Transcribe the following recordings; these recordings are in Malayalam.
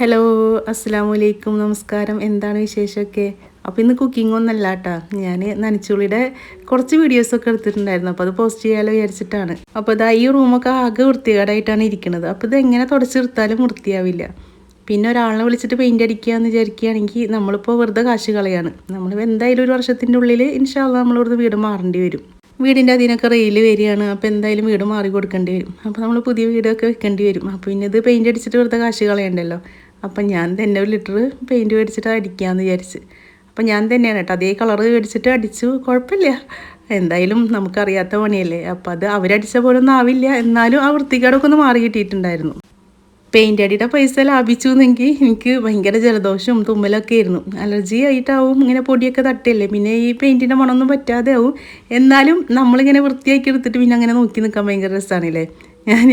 ഹലോ അസ്സാമു അലൈക്കും നമസ്കാരം. എന്താണ് വിശേഷമൊക്കെ? അപ്പോൾ ഇന്ന് കുക്കിംഗ് ഒന്നല്ല കേട്ടോ ഞാൻ നനച്ചുള്ളിയുടെ കുറച്ച് വീഡിയോസൊക്കെ എടുത്തിട്ടുണ്ടായിരുന്നു. അപ്പോൾ അത് പോസ്റ്റ് ചെയ്യാമല്ലോ വിചാരിച്ചിട്ടാണ്. അപ്പോൾ ഇതാ ഈ റൂമൊക്കെ ആകെ വൃത്തികേടായിട്ടാണ് ഇരിക്കുന്നത് അപ്പോൾ ഇത് എങ്ങനെ തുടച്ചെടുത്താലും വൃത്തിയാവില്ല. പിന്നെ ഒരാളെ വിളിച്ചിട്ട് പെയിന്റ് അടിക്കുക എന്ന് വിചാരിക്കുകയാണെങ്കിൽ നമ്മളിപ്പോൾ വെറുതെ കാശ് കളയാണ്. നമ്മൾ എന്തായാലും ഒരു വർഷത്തിന്റെ ഉള്ളിൽ ഇൻഷാല്ല നമ്മൾ ഇവിടുന്ന് വീട് മാറേണ്ടി വരും. വീടിന്റെ അതിനൊക്കെ റെയിൽ വരികയാണ്. അപ്പോൾ എന്തായാലും വീട് മാറി കൊടുക്കേണ്ടി വരും. അപ്പോൾ നമ്മൾ പുതിയ വീടൊക്കെ വെക്കേണ്ടി വരും. അപ്പോൾ പിന്നെ ഇത് പെയിന്റ് അടിച്ചിട്ട് വെറുതെ കാശ് കളയണ്ടല്ലോ. അപ്പം ഞാൻ തന്നെ ഒരു ലിറ്റർ പെയിന്റ് മേടിച്ചിട്ട് അടിക്കാമെന്ന് വിചാരിച്ച്. അപ്പം ഞാൻ തന്നെയാണ് കേട്ടോ അതേ കളർ മേടിച്ചിട്ട് അടിച്ചു കുഴപ്പമില്ല. എന്തായാലും നമുക്കറിയാത്ത പണിയല്ലേ. അപ്പോൾ അത് അവരടിച്ച പോലൊന്നും ആവില്ല എന്നാലും ആ വൃത്തികേടൊക്കെ ഒന്ന് മാറി കിട്ടിയിട്ടുണ്ടായിരുന്നു. പെയിന്റ് അടിയുടെ പൈസ ലാഭിച്ചു എന്നെങ്കിൽ എനിക്ക് ഭയങ്കര ജലദോഷവും തുമ്മലൊക്കെ ആയിരുന്നു. അലർജി ആയിട്ടാവും ഇങ്ങനെ പൊടിയൊക്കെ തട്ടിയല്ലേ. പിന്നെ ഈ പെയിന്റിന്റെ മണമൊന്നും പറ്റാതെ ആവും എന്നാലും നമ്മളിങ്ങനെ വൃത്തിയാക്കി എടുത്തിട്ട് പിന്നെ അങ്ങനെ നോക്കി നിൽക്കാൻ ഭയങ്കര രസമാണല്ലേ ഞാൻ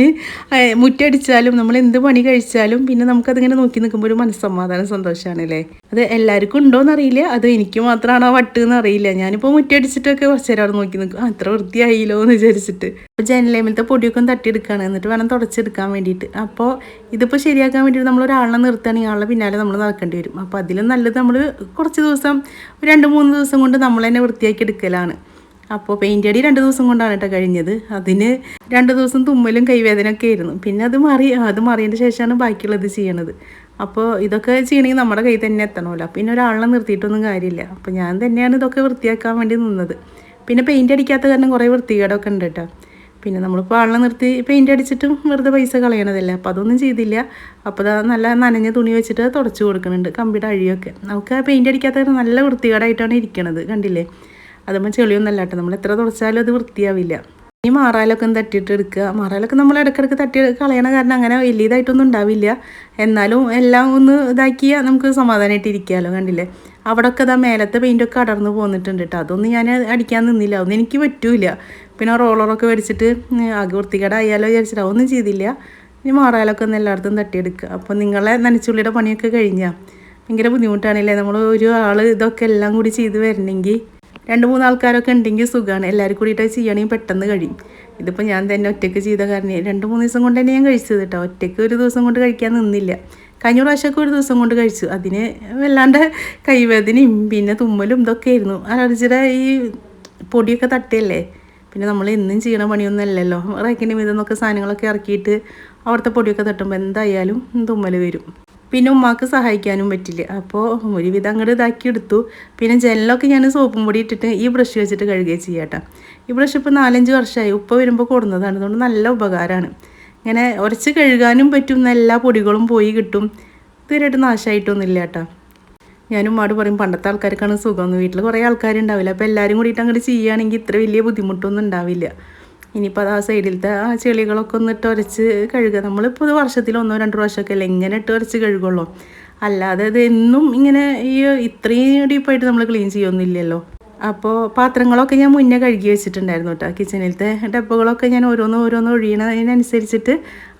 മുറ്റടിച്ചാലും നമ്മൾ എന്ത് പണി കഴിച്ചാലും പിന്നെ നമുക്കതിങ്ങനെ നോക്കി നിൽക്കുമ്പോൾ ഒരു മനസ്സമാധാനം സന്തോഷമാണല്ലേ അത് എല്ലാവർക്കും ഉണ്ടോയെന്ന് അറിയില്ല അത് എനിക്ക് മാത്രമാണോ വട്ട് എന്ന് അറിയില്ല ഞാനിപ്പോൾ മുറ്റടിച്ചിട്ടൊക്കെ കുറച്ച് നേരം അവിടെ നോക്കി നിൽക്കും. ആ, അത്ര വൃത്തിയായില്ലോ എന്ന് വിചാരിച്ചിട്ട്. അപ്പോൾ ജനലേമിലത്തെ പൊടിയൊക്കെ തട്ടിയെടുക്കുകയാണ് എന്നിട്ട് വേണം തുടച്ചെടുക്കാൻ വേണ്ടിയിട്ട്. അപ്പോൾ ഇതിപ്പോൾ ശരിയാക്കാൻ വേണ്ടിയിട്ട് നമ്മൾ ഒരാളെ നിർത്തുകയാണെങ്കിൽ ആളുടെ പിന്നാലെ നമ്മൾ നടക്കേണ്ടി വരും. അപ്പോൾ അതിലും നല്ലത് നമ്മൾ കുറച്ച് ദിവസം രണ്ട് മൂന്ന് ദിവസം കൊണ്ട് നമ്മൾ തന്നെ വൃത്തിയാക്കി എടുക്കലാണ്. അപ്പോൾ പെയിന്റ് അടി രണ്ട് ദിവസം കൊണ്ടാണ് കേട്ടോ കഴിഞ്ഞത്. അതിന് രണ്ട് ദിവസം തുമ്മലും കൈവേദന ഒക്കെ ആയിരുന്നു. പിന്നെ അത് മാറി അത് മാറിയതിന്റെ ശേഷമാണ് ബാക്കിയുള്ളത് ചെയ്യണത്. അപ്പോൾ ഇതൊക്കെ ചെയ്യണമെങ്കിൽ നമ്മുടെ കയ്യിൽ തന്നെ എത്തണമല്ലോ. പിന്നെ ഒരാളെ നിർത്തിയിട്ടൊന്നും കാര്യമില്ല. അപ്പോൾ ഞാൻ തന്നെയാണ് ഇതൊക്കെ വൃത്തിയാക്കാൻ വേണ്ടി നിന്നത്. പിന്നെ പെയിന്റ് അടിക്കാത്ത കാരണം കുറേ വൃത്തികേടൊക്കെ ഉണ്ട് കേട്ടോ. പിന്നെ നമ്മളിപ്പോൾ ആളെ നിർത്തി പെയിന്റ് അടിച്ചിട്ടും വെറുതെ പൈസ കളയണതല്ലേ. അപ്പോൾ അതൊന്നും ചെയ്തില്ല. അപ്പോൾ നല്ല നനഞ്ഞ തുണി വെച്ചിട്ട് തുടച്ചു കൊടുക്കുന്നുണ്ട് കമ്പിയുടെ അഴിയൊക്കെ. നമുക്ക് ആ പെയിന്റ് അടിക്കാത്ത നല്ല വൃത്തികേടായിട്ടാണ് ഇരിക്കണത്. കണ്ടില്ലേ? അതുമ്പോൾ ചെളിയൊന്നല്ല കേട്ടോ. നമ്മൾ എത്ര തുടച്ചാലും അത് വൃത്തിയാവില്ല. ഈ മാറാലൊക്കെ ഒന്ന് തട്ടിയിട്ട് എടുക്കുക. മാറാലൊക്കെ നമ്മൾ ഇടയ്ക്കിടയ്ക്ക് തട്ടി കളയണ കാരണം അങ്ങനെ വലിയതായിട്ടൊന്നും ഉണ്ടാവില്ല. എന്നാലും എല്ലാം ഒന്ന് ഇതാക്കിയാൽ നമുക്ക് സമാധാനമായിട്ട് ഇരിക്കാമല്ലോ കണ്ടില്ലേ? അവിടെയൊക്കെ ഇതാ മേലത്തെ പെയിന്റൊക്കെ അടർന്നു പോന്നിട്ടുണ്ട് കേട്ടോ. അതൊന്നും ഞാൻ അടിക്കാൻ നിന്നില്ല. അതൊന്നും എനിക്ക് പറ്റൂല പിന്നെ റോളറൊക്കെ മേടിച്ചിട്ട് ആകെ വൃത്തികേടായാലോ വിചാരിച്ചിട്ട് അതൊന്നും ചെയ്തില്ല. ഇനി മാറാലൊക്കെ ഒന്ന് എല്ലായിടത്തും തട്ടിയെടുക്കുക. അപ്പോൾ നിങ്ങളെ നനച്ചുള്ളിയുടെ പണിയൊക്കെ കഴിഞ്ഞാൽ ഭയങ്കര ബുദ്ധിമുട്ടാണല്ലേ നമ്മൾ ഒരു ആൾ ഇതൊക്കെ എല്ലാം കൂടി ചെയ്ത് വരണമെങ്കിൽ രണ്ട് മൂന്ന് ആൾക്കാരൊക്കെ ഉണ്ടെങ്കിൽ സുഖമാണ് എല്ലാവരും കൂടിയിട്ട് ചെയ്യണമെങ്കിൽ പെട്ടെന്ന് കഴിയും. ഇതിപ്പോൾ ഞാൻ തന്നെ ഒറ്റയ്ക്ക് ചെയ്ത കാരണം രണ്ട് മൂന്ന് ദിവസം കൊണ്ട് തന്നെ ഞാൻ കഴിച്ചത് കേട്ടോ. ഒറ്റയ്ക്ക് ഒരു ദിവസം കൊണ്ട് കഴിക്കാൻ നിന്നില്ല. കഴിഞ്ഞ പ്രാവശ്യമൊക്കെ ഒരു ദിവസം കൊണ്ട് കഴിച്ചു. അതിന് വല്ലാണ്ട് കൈവേദനയും പിന്നെ തുമ്മലും ഇതൊക്കെ ആയിരുന്നു. അലർജിയുടെ ഈ പൊടിയൊക്കെ തട്ടിയല്ലേ? പിന്നെ നമ്മൾ എന്നും ചെയ്യണ പണിയൊന്നും അല്ലല്ലോ. റേക്കിന്റെ മീതെന്നൊക്കെ സാധനങ്ങളൊക്കെ ഇറക്കിയിട്ട് അവിടുത്തെ പൊടിയൊക്കെ തട്ടുമ്പോൾ എന്തായാലും തുമ്മൽ വരും. പിന്നെ ഉമ്മാക്ക് സഹായിക്കാനും പറ്റില്ല. അപ്പോൾ ഒരുവിധം അങ്ങോട്ട് ഇതാക്കി എടുത്തു. പിന്നെ ജനലൊക്കെ ഞാൻ സോപ്പും പൊടി ഇട്ടിട്ട് ഈ ബ്രഷ് വെച്ചിട്ട് കഴുകുകയും ചെയ്യാട്ടോ ഈ ബ്രഷ് ഇപ്പോൾ നാലഞ്ച് വർഷമായി ഉപ്പ വരുമ്പോൾ കൊടുന്നതാണ് അതുകൊണ്ട് നല്ല ഉപകാരമാണ് ഇങ്ങനെ ഉരച്ച് കഴുകാനും പറ്റും. എല്ലാ പൊടികളും പോയി കിട്ടും. തീരായിട്ട് നാശമായിട്ടൊന്നുമില്ല കേട്ടോ. ഞാനും ഉമ്മാട് പറയും പണ്ടത്തെ ആൾക്കാർക്കാണ് സുഖം. വീട്ടിൽ കുറേ ആൾക്കാരുണ്ടാവില്ല? അപ്പോൾ എല്ലാവരും കൂടിയിട്ട് അങ്ങോട്ട് ചെയ്യുകയാണെങ്കിൽ ഇത്ര വലിയ ബുദ്ധിമുട്ടൊന്നും ഉണ്ടാവില്ല. ഇനിയിപ്പോൾ അത് ആ സൈഡിലത്തെ ആ ചെളികളൊക്കെ ഒന്ന് ഇട്ട് ഉരച്ച് കഴുകുക നമ്മളിപ്പോൾ വർഷത്തിൽ ഒന്നോ രണ്ടോ പ്രാവശ്യമൊക്കെ അല്ലേ ഇങ്ങനെ ഇട്ട് ഉരച്ച് കഴുകുള്ളൂ. അല്ലാതെ ഇത് എന്നും ഇങ്ങനെ ഈ ഇത്രയും ഡീപ്പായിട്ട് നമ്മൾ ക്ലീൻ ചെയ്യൊന്നുമില്ലല്ലോ അപ്പോൾ പാത്രങ്ങളൊക്കെ ഞാൻ മുന്നേ കഴുകി വെച്ചിട്ടുണ്ടായിരുന്നു കേട്ടോ. കിച്ചണിലത്തെ ഡബ്ബകളൊക്കെ ഞാൻ ഓരോന്ന് ഓരോന്ന് ഒഴിയണതിനനുസരിച്ചിട്ട്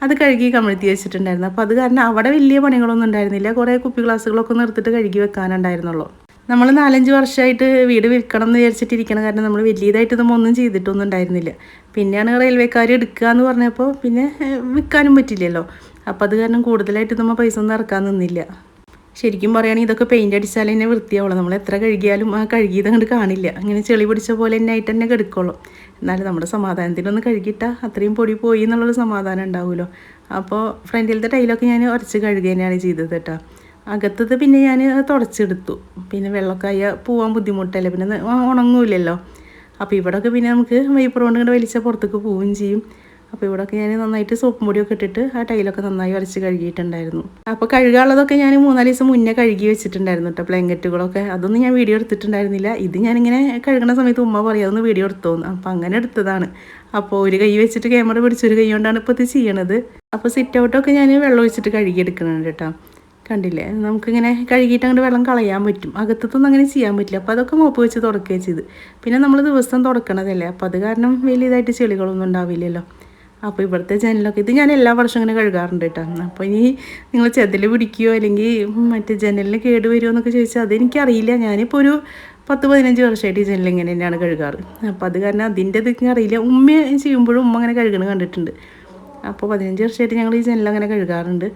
അത് കഴുകി കമഴ്ത്തി വെച്ചിട്ടുണ്ടായിരുന്നു. അപ്പോൾ അത് കാരണം അവിടെ വലിയ പണികളൊന്നും ഉണ്ടായിരുന്നില്ല. കുറേ കുപ്പി ഗ്ലാസ്സുകളൊക്കെ നിർത്തിട്ട് കഴുകി വെക്കാനുണ്ടായിരുന്നുള്ളൂ. നമ്മൾ നാലഞ്ച് വർഷമായിട്ട് വീട് വിൽക്കണം എന്ന് വിചാരിച്ചിട്ടിരിക്കണം കാരണം നമ്മൾ വലിയതായിട്ട് ഇതൊന്നും ഒന്നും ചെയ്തിട്ടൊന്നും ഉണ്ടായിരുന്നില്ല. പിന്നെയാണ് റെയിൽവേക്കാർ എടുക്കുക എന്ന് പറഞ്ഞപ്പോൾ പിന്നെ വിൽക്കാനും പറ്റില്ലല്ലോ. അപ്പോൾ അത് കാരണം കൂടുതലായിട്ട് നമ്മൾ പൈസ ഒന്നും ഇറക്കാൻ നിന്നില്ല. ശരിക്കും പറയുകയാണെങ്കിൽ ഇതൊക്കെ പെയിന്റ് അടിച്ചാൽ തന്നെ വൃത്തിയാവുള്ളൂ. നമ്മൾ എത്ര കഴുകിയാലും ആ കഴുകിയത് അങ്ങോട്ട് കാണില്ല. അങ്ങനെ ചെളി പിടിച്ച പോലെ തന്നെ ആയിട്ട് തന്നെ കിടക്കുള്ളൂ എന്നാലും നമ്മുടെ സമാധാനത്തിനൊന്ന് കഴുകിയിട്ടാൽ അത്രയും പൊടി പോയി എന്നുള്ളൊരു സമാധാനം ഉണ്ടാവുമല്ലോ അപ്പോൾ ഫ്രണ്ടിലത്തെ ടൈലൊക്കെ ഞാൻ ഉരച്ച് കഴുകുക തന്നെയാണ് ചെയ്തത് കേട്ടോ. അകത്തത് പിന്നെ ഞാൻ തുടച്ചെടുത്തു. പിന്നെ വെള്ളക്കായ പോവാൻ ബുദ്ധിമുട്ടല്ലേ? പിന്നെ ഉണങ്ങൂല്ലല്ലോ. ഉണങ്ങൂലല്ലോ അപ്പോൾ ഇവിടെയൊക്കെ പിന്നെ നമുക്ക് വൈപ്പർ കൊണ്ട് ഇങ്ങനെ വലിച്ച പുറത്തേക്ക് പോവുകയും ചെയ്യും. അപ്പോൾ ഇവിടെയൊക്കെ ഞാൻ നന്നായിട്ട് സോപ്പ് പൊടിയൊക്കെ ഇട്ടിട്ട് ആ ടൈലൊക്കെ നന്നായി വരച്ച് കഴുകിയിട്ടുണ്ടായിരുന്നു. അപ്പോൾ കഴുകാനുള്ളതൊക്കെ ഞാൻ മൂന്നാൽ ദിവസം മുന്നേ കഴുകി വെച്ചിട്ടുണ്ടായിരുന്നു കേട്ടോ ബ്ലാങ്കറ്റുകളൊക്കെ അതൊന്നും ഞാൻ വീഡിയോ എടുത്തിട്ടുണ്ടായിരുന്നില്ല. ഇത് ഞാനിങ്ങനെ കഴുകണ സമയത്ത് ഉമ്മ പറയാതൊന്ന് വീഡിയോ എടുത്തോന്ന്. അപ്പോൾ അങ്ങനെ എടുത്തതാണ്. അപ്പോൾ ഒരു കൈ വെച്ചിട്ട് ക്യാമറ പിടിച്ചൊരു കൈ കൊണ്ടാണ് ഇപ്പോൾ ഇത് ചെയ്യണത്. അപ്പോൾ സിറ്റ് ഔട്ടൊക്കെ ഞാൻ വെള്ളം ഒഴിച്ചിട്ട് കഴുകിയെടുക്കുന്നുണ്ട് കേട്ടോ കണ്ടില്ലേ? നമുക്കിങ്ങനെ കഴുകിയിട്ട് അങ്ങോട്ട് വെള്ളം കളയാൻ പറ്റും. അകത്തത്തൊന്നും അങ്ങനെ ചെയ്യാൻ പറ്റില്ല. അപ്പോൾ അതൊക്കെ മോപ്പ് വെച്ച് തുടക്കുകയും ചെയ്ത്. പിന്നെ നമ്മൾ ദിവസം തുടക്കണതല്ലേ? അപ്പോൾ അത് കാരണം വലിയതായിട്ട് ചെളികളൊന്നും ഉണ്ടാവില്ലല്ലോ. അപ്പോൾ ഇവിടുത്തെ ജനലൊക്കെ ഇത് ഞാൻ എല്ലാ വർഷവും ഇങ്ങനെ കഴുകാറുണ്ട് കേട്ടോ. അപ്പോൾ ഇനി നിങ്ങൾ ചെതിൽ പിടിക്കുകയോ അല്ലെങ്കിൽ മറ്റേ ജനലിന് കേട് വരുമോ എന്നൊക്കെ ചോദിച്ചാൽ അതെനിക്കറിയില്ല. ഞാനിപ്പോൾ ഒരു പത്ത് പതിനഞ്ച് വർഷമായിട്ട് ഈ ജനൽ ഇങ്ങനെ തന്നെയാണ് കഴുകാറ്. അപ്പോൾ അത് കാരണം അതിന്റെ ഇതൊക്കെ അറിയില്ല ഉമ്മ ചെയ്യുമ്പോഴും ഉമ്മ അങ്ങനെ കഴുകണ കണ്ടിട്ടുണ്ട്. അപ്പോൾ പതിനഞ്ച് വർഷമായിട്ട് ഞങ്ങൾ ഈ ജനൽ അങ്ങനെ കഴുകാറുണ്ട്.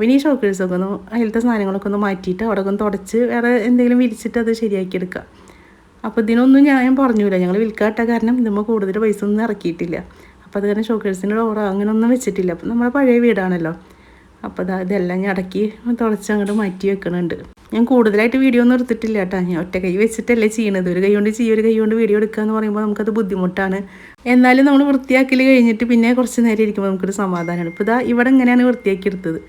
പിന്നെ ഈ ഷോക്കേഴ്സൊക്കെ ഒന്ന് അതിലത്തെ സാധനങ്ങളൊക്കെ ഒന്ന് മാറ്റിയിട്ട് അവിടെ ഒന്ന് തുടച്ച് വേറെ എന്തെങ്കിലും വിരിച്ചിട്ട് അത് ശരിയാക്കി എടുക്കുക. അപ്പോൾ ഇതിനൊന്നും ഞാൻ പറഞ്ഞില്ല ഞങ്ങൾ വിൽക്കാട്ട കാരണം ഇതുമ്പോൾ കൂടുതൽ പൈസ ഒന്നും ഇറക്കിയിട്ടില്ല. അപ്പോൾ അത് കാരണം ഷോക്കേഴ്സിന്റെ ഡോറോ അങ്ങനെയൊന്നും വെച്ചിട്ടില്ല. അപ്പോൾ നമ്മുടെ പഴയ വീടാണല്ലോ. അപ്പോൾ ഇതെല്ലാം ഞാൻ അടക്കി തുടച്ച് അങ്ങോട്ട് മാറ്റി വെക്കണുണ്ട്. ഞാൻ കൂടുതലായിട്ട് വീഡിയോ ഒന്നും എടുത്തിട്ടില്ല കേട്ടോ. ഞാൻ ഒറ്റ കൈ വെച്ചിട്ടല്ലേ ചെയ്യണത്. ഒരു കൈ കൊണ്ട് ചെയ്യും ഒരു കൈ കൊണ്ട് വീഡിയോ എടുക്കുക എന്ന് പറയുമ്പോൾ നമുക്കത് ബുദ്ധിമുട്ടാണ്. എന്നാലും നമ്മൾ വൃത്തിയാക്കൽ കഴിഞ്ഞിട്ട് പിന്നെ കുറച്ച് നേരം ഇരിക്കുമ്പോൾ നമുക്കൊരു സമാധാനമാണ് ഇപ്പോൾ ഇതാ ഇവിടെ എങ്ങനെയാണ് വൃത്തിയാക്കി എടുത്തത്?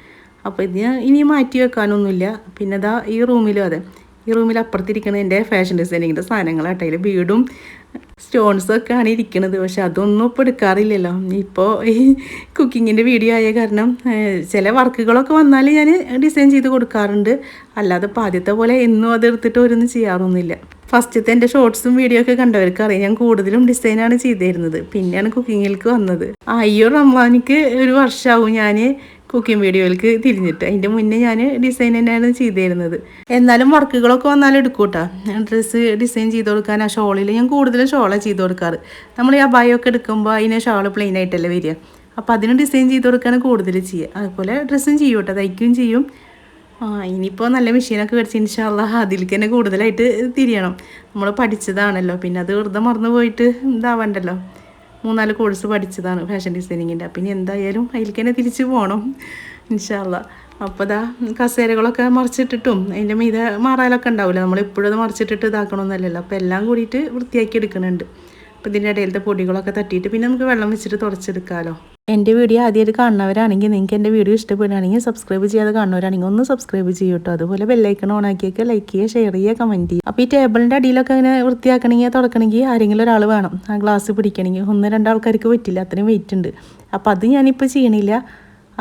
അപ്പോൾ ഇത് ഞാൻ ഇനി മാറ്റി വെക്കാനൊന്നുമില്ല. പിന്നെ ഇതാ ഈ റൂമിലും അതെ ഈ റൂമിൽ അപ്പുറത്തിരിക്കുന്ന എന്റെ ഫാഷൻ ഡിസൈനിങ്ങിന്റെ സാധനങ്ങളാട്ടോ അതിൽ വീടും സ്റ്റോൺസും ആണ് ഇരിക്കുന്നത് പക്ഷെ അതൊന്നും ഇപ്പോൾ എടുക്കാറില്ലല്ലോ. ഇപ്പോൾ ഈ കുക്കിങ്ങിന്റെ വീഡിയോ ആയ കാരണം ചില വർക്കുകളൊക്കെ വന്നാൽ ഞാൻ ഡിസൈൻ ചെയ്ത് കൊടുക്കാറുണ്ട്. അല്ലാതെ ഇപ്പോൾ ആദ്യത്തെ പോലെ എന്നും അത് എടുത്തിട്ട് ഓരോന്നും ചെയ്യാറൊന്നുമില്ല. ഫസ്റ്റത്തെ എന്റെ ഷോർട്സും വീഡിയോ ഒക്കെ കണ്ടവർക്ക് അറിയാം. ഞാൻ കൂടുതലും ഡിസൈനാണ് ചെയ്തിരുന്നത്. പിന്നെയാണ് കുക്കിങ്ങിലേക്ക് വന്നത്. അയ്യോ റംസാനിക്ക് ഒരു വർഷമാവും ഞാൻ കുക്കിംഗ് വീഡിയോയിലേക്ക് തിരിഞ്ഞിട്ട്. അതിന്റെ മുന്നേ ഞാൻ ഡിസൈൻ തന്നെയാണ് ചെയ്തിരുന്നത്. എന്നാലും വർക്കുകളൊക്കെ വന്നാലും എടുക്കൂട്ടാ. ഡ്രസ്സ് ഡിസൈൻ ചെയ്ത് കൊടുക്കാൻ ആ ഷോളിൽ ഞാൻ കൂടുതലും ഷോളാണ് ചെയ്ത് കൊടുക്കാറ്. നമ്മൾ ഈ അബായൊക്കെ എടുക്കുമ്പോൾ അതിന് ഷോൾ പ്ലെയിൻ ആയിട്ടല്ലേ വരിക. അപ്പോൾ അതിന് ഡിസൈൻ ചെയ്ത് കൊടുക്കാണ് കൂടുതൽ ചെയ്യുക. അതുപോലെ ഡ്രസ്സും ചെയ്യും കേട്ടോ. തയ്ക്കുകയും ചെയ്യും. ആ ഇനിയിപ്പോൾ നല്ല മെഷീനൊക്കെ മേടിച്ച് ഇൻഷാല്ല അതിലേക്ക് തന്നെ കൂടുതലായിട്ട് തിരിയണം. നമ്മൾ പഠിച്ചതാണല്ലോ. പിന്നെ അത് വെറുതെ മറന്നു പോയിട്ട് ഇതാവണ്ടല്ലോ. മൂന്നാൽ കോഴ്സ് പഠിച്ചതാണ് ഫാഷൻ ഡിസൈനിങ്ങിന്റെ ഇനി എന്തായാലും അതിലേക്ക് തന്നെ തിരിച്ചു പോകണം ഇൻഷാല്ല അപ്പോൾ ഇതാ കസേരകളൊക്കെ മറിച്ചിട്ടിട്ടും അതിന്റെ മീത മാറാലൊക്കെ ഉണ്ടാവില്ല നമ്മൾ എപ്പോഴും അത് മറിച്ചിട്ടിട്ട് ഇതാക്കണമെന്നല്ലല്ലോ അപ്പോൾ എല്ലാം കൂടിയിട്ട് വൃത്തിയാക്കി എടുക്കുന്നുണ്ട് അപ്പോൾ ഇതിന്റെ ഇടയിലത്തെ പൊടികളൊക്കെ തട്ടിയിട്ട് പിന്നെ നമുക്ക് വെള്ളം വെച്ചിട്ട് തുടച്ചെടുക്കാമല്ലോ എന്റെ വീഡിയോ ആദ്യമായിട്ട് കാണുന്നവരാണെങ്കിൽ നിങ്ങൾക്ക് എന്റെ വീഡിയോ ഇഷ്ടപ്പെടുകയാണെങ്കിൽ സബ്സ്ക്രൈബ് ചെയ്യാതെ കാണുന്നവരാണെങ്കിൽ ഒന്ന് സബ്സ്ക്രൈബ് ചെയ്യട്ടോ അതുപോലെ ബെല്ലൈക്കൺ ഓൺ ആക്കിയൊക്കെ ലൈക്ക് ചെയ്യുക ഷെയർ ചെയ്യുക കമന്റ് ചെയ്യുക. അപ്പോൾ ഈ ടേബിളിന്റെ അടിയിലൊക്കെ അങ്ങനെ വൃത്തിയാക്കണമെങ്കിൽ തുടക്കണമെങ്കിൽ ആരെങ്കിലും ഒരാൾ വേണം. ആ ഗ്ലാസ് പിടിക്കണമെങ്കിൽ. ഒന്ന് രണ്ടാൾക്കാർക്ക് പറ്റില്ല അത്രയും വെയിറ്റ് ഉണ്ട്. അപ്പോൾ അത് ഞാനിപ്പോൾ ചെയ്യണില്ല.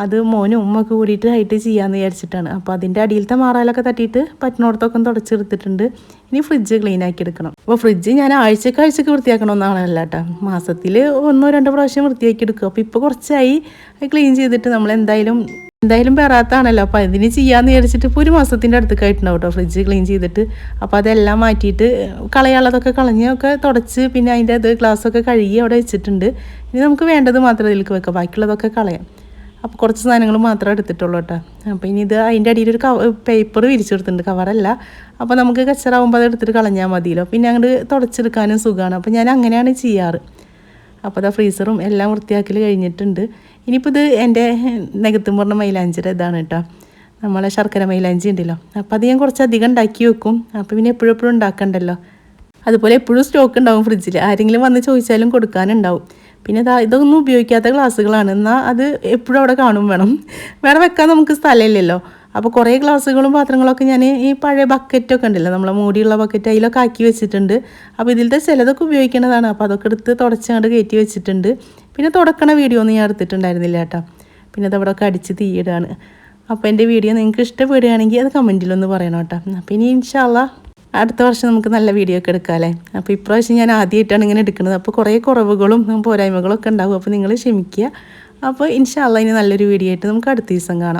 അത് മോനും ഉമ്മൊക്കെ കൂടിയിട്ട് ഹൈറ്റ് ചെയ്യാമെന്ന് വിചാരിച്ചിട്ടാണ്. അപ്പോൾ അതിന്റെ അടിയിലത്തെ മാറാലൊക്കെ തട്ടിയിട്ട് പറ്റുന്നിടത്തൊക്കെ തുടച്ചെടുത്തിട്ടുണ്ട്. ഇനി ഫ്രിഡ്ജ് ക്ലീൻ ആക്കി എടുക്കണം. അപ്പോൾ ഫ്രിഡ്ജ് ഞാൻ ആഴ്ചക്ക് ആഴ്ചക്ക് വൃത്തിയാക്കണമെന്നാണല്ല കേട്ടോ മാസത്തിൽ ഒന്നോ രണ്ടോ പ്രാവശ്യം വൃത്തിയാക്കി എടുക്കും. അപ്പോൾ ഇപ്പോൾ കുറച്ചായി. ക്ലീൻ ചെയ്തിട്ട് നമ്മൾ എന്തായാലും എന്തായാലും പെറാത്താണല്ലോ. അപ്പോൾ അതിന് ചെയ്യാമെന്ന് വിചാരിച്ചിട്ട് ഇപ്പോൾ ഒരു മാസത്തിന്റെ അടുത്തൊക്കെ ആയിട്ടുണ്ടാവും കേട്ടോ ഫ്രിഡ്ജ് ക്ലീൻ ചെയ്തിട്ട്. അപ്പോൾ അതെല്ലാം മാറ്റിയിട്ട് കളയാനുള്ളതൊക്കെ കളഞ്ഞൊക്കെ തുടച്ച് പിന്നെ അതിന്റെ അത് ഗ്ലാസ്സൊക്കെ കഴുകി അവിടെ വെച്ചിട്ടുണ്ട്. ഇനി നമുക്ക് വേണ്ടത് മാത്രം ഇതിലേക്ക് വെക്കാം. ബാക്കിയുള്ളതൊക്കെ കളയാം. അപ്പോൾ കുറച്ച് സാധനങ്ങൾ മാത്രമേ എടുത്തിട്ടുള്ളൂ കേട്ടോ. അപ്പോൾ ഇനി ഇത് അതിന്റെ അടിയിൽ ഒരു കവ പേപ്പർ വിരിച്ചു കൊടുത്തിട്ടുണ്ട് കവറല്ല അപ്പോൾ നമുക്ക് കച്ചറാവുമ്പോൾ അത് എടുത്തിട്ട് കളഞ്ഞാൽ മതിയല്ലോ. പിന്നെ അങ്ങോട്ട് തുടച്ചെടുക്കാനും സുഖമാണ് അപ്പോൾ ഞാൻ അങ്ങനെയാണ് ചെയ്യാറ്. അപ്പോൾ അതാ ഫ്രീസറും എല്ലാം വൃത്തിയാക്കൽ കഴിഞ്ഞിട്ടുണ്ട്. ഇനിയിപ്പോൾ ഇത് എന്റെ നികത്തും പറഞ്ഞ മൈലാഞ്ചിയുടെ ഇതാണ് കേട്ടോ. നമ്മളെ ശർക്കര മൈലാഞ്ചി ഉണ്ടല്ലോ. അപ്പോൾ അത് ഞാൻ കുറച്ചധികം ഉണ്ടാക്കി വെക്കും. അപ്പോൾ പിന്നെ എപ്പോഴും എപ്പോഴും ഉണ്ടാക്കണ്ടല്ലോ. അതുപോലെ എപ്പോഴും സ്റ്റോക്ക് ഉണ്ടാവും ഫ്രിഡ്ജിൽ ആരെങ്കിലും വന്ന് ചോദിച്ചാലും കൊടുക്കാനുണ്ടാവും. പിന്നെ ഇതാ ഇതൊന്നും ഉപയോഗിക്കാത്ത ഗ്ലാസ്സുകളാണ്. എന്നാൽ അത് എപ്പോഴും അവിടെ കാണും വേണം. വേറെ വെക്കാൻ നമുക്ക് സ്ഥലമില്ലല്ലോ. അപ്പോൾ കുറേ ഗ്ലാസ്സുകളും പാത്രങ്ങളൊക്കെ ഞാൻ ഈ പഴയ ബക്കറ്റൊക്കെ ഉണ്ടല്ലോ നമ്മളെ മൂടിയുള്ള ബക്കറ്റ് അതിലൊക്കെ ആക്കി വെച്ചിട്ടുണ്ട്. അപ്പോൾ ഇതിലത്തെ ചിലതൊക്കെ ഉപയോഗിക്കേണ്ടതാണ് അപ്പോൾ അതൊക്കെ എടുത്ത് തുടച്ചങ്ങോട്ട് കയറ്റി വെച്ചിട്ടുണ്ട്. പിന്നെ തുടക്കണ വീഡിയോ ഒന്നും ഞാൻ എടുത്തിട്ടുണ്ടായിരുന്നില്ല കേട്ടോ. പിന്നെ അതവിടെ ഒക്കെ അടിച്ച് തീയിടാണ്. അപ്പോൾ എന്റെ വീഡിയോ നിങ്ങൾക്ക് ഇഷ്ടപ്പെടുകയാണെങ്കിൽ അത് കമന്റിലൊന്ന് പറയണം കേട്ടോ. അപ്പോൾ ഇനി ഇൻഷാല്ല അടുത്ത വർഷം നമുക്ക് നല്ല വീഡിയോ ഒക്കെ എടുക്കാമല്ലേ അപ്പോൾ ഇപ്രാവശ്യം ഞാൻ ആദ്യമായിട്ടാണ് ഇങ്ങനെ എടുക്കുന്നത്. അപ്പോൾ കുറേ കുറവുകളും പോരായ്മകളൊക്കെ ഉണ്ടാകും അപ്പോൾ നിങ്ങൾ ക്ഷമിക്കുക. അപ്പോൾ ഇൻഷാല്ല ഇനി നല്ലൊരു വീഡിയോ ആയിട്ട് നമുക്ക് അടുത്ത ദിവസം കാണാം.